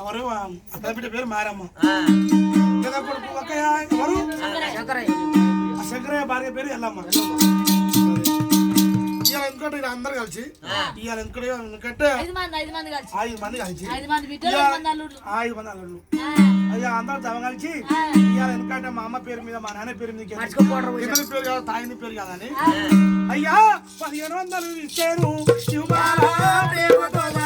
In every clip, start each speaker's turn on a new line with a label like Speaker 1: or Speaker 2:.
Speaker 1: ఎవరు పెద్దబిడ్డ పేరు మారమ్మ. పెద్ద కొడుకు ఒక్కయ్య ఎవరు? శంకరయ్య. భార్య పేరు ఎల్లమ్మ. ఇవాళ ఎందుకంటే ఇలా అందరు కలిసి ఇవాళ ఎందుకంటే ఎందుకంటే
Speaker 2: ఐదు మంది కలిసి.
Speaker 1: ఐదు మంది
Speaker 2: అల్లుళ్ళు.
Speaker 1: అయ్యా అందరూ దవ కలిసి ఇవాళ ఎందుకంటే మా అమ్మ పేరు మీద మా నాన్న పేరు మీద ఇద్దరి పేరు కాదు తాయిని పేరు కాదని అయ్యా పదిహేను వందలు ఇచ్చారు. శివబాలా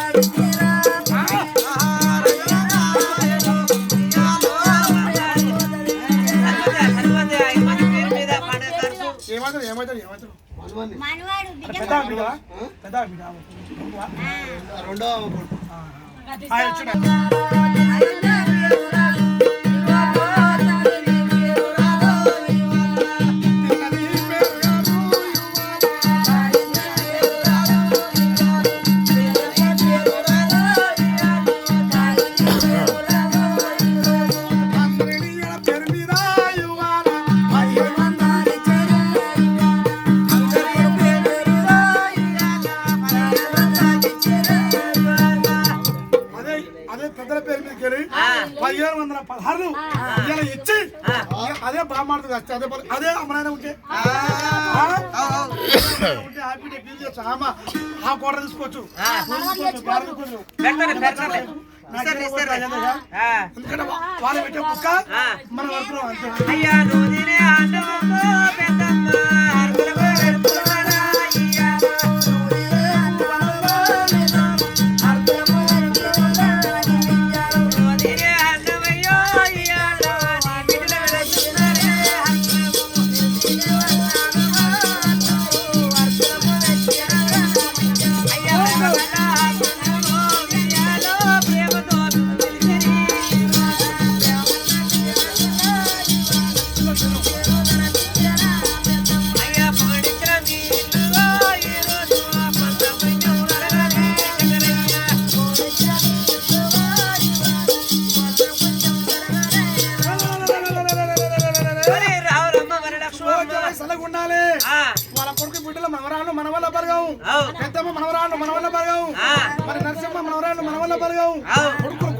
Speaker 3: రెండో
Speaker 1: అదే అదే పెద్దల పేరు మీదకి వెళ్ళి పదిహేను వందల పదహారు ఇలా ఇచ్చి అదే వస్తే అదే అదే అమ్మనాయన ఉంటే. ఆ? ఉంటే హ్యాపీ డే ఫీల్ చేయొచ్చు ఆమె ఆ కోట తీసుకోవచ్చు. ఎందుకంటే వాళ్ళు పెట్టే కుక్క మనం వస్తున్నాం అంతే.
Speaker 4: అయ్యా నువ్వు అవు,
Speaker 1: కొడుకులు.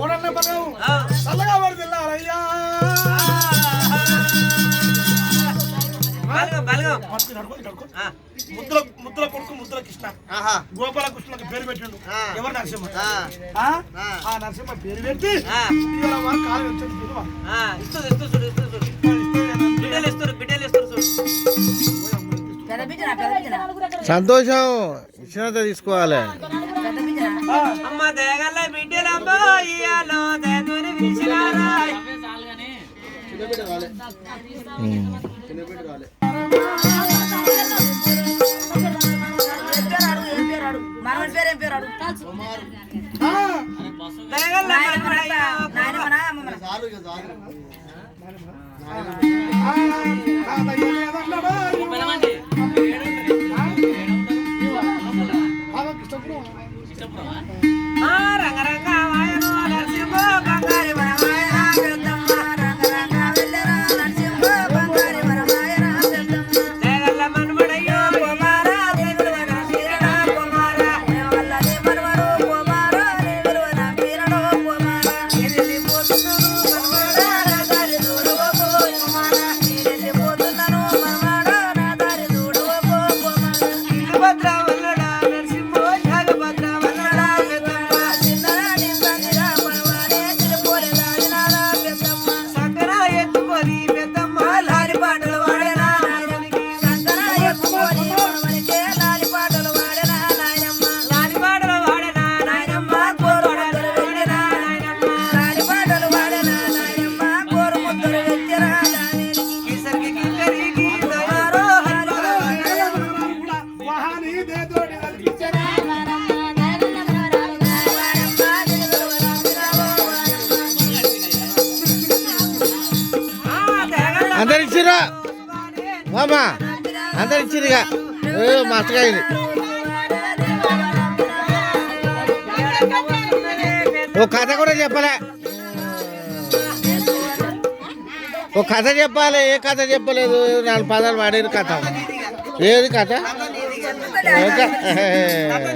Speaker 1: చల్లగా వరదిల్లారయ్యా
Speaker 4: బలగం బలగం
Speaker 1: నడుకో.
Speaker 4: ఆ,
Speaker 1: ముద్దుల ముద్దుల కొడుకు ముద్దుల కృష్ణ.
Speaker 3: ఆహా.
Speaker 1: గోపాల కృష్ణకి పేరు పెట్టిండు. ఎవరు నరసింహ?
Speaker 3: ఆ,
Speaker 1: నరసింహ పేరు పెట్టి వారు కాలు
Speaker 4: బిడ్డలు ఇస్తారు బిడ్డలు ఇస్తారు
Speaker 5: సంతోషం ఇచ్చినంత తీసుకోవాలి.
Speaker 4: అమ్మ దేగల్ల బిడ్డలమ్మ ఇయ్యాలో దేదుని పిలిచినారా
Speaker 3: చిన్న బిడ్డ రాలే
Speaker 1: ఆ.
Speaker 4: దేగల్ల
Speaker 3: చాలు ఇక చాలు
Speaker 5: మామా అందరు ఇచ్చిరుగా ఏ ఓ కథ కూడా చెప్పలే. ఓ కథ చెప్పాలి ఏ కథ చెప్పలేదు? నాలుగు పదాలు వాడేది కథ. ఏది కథ?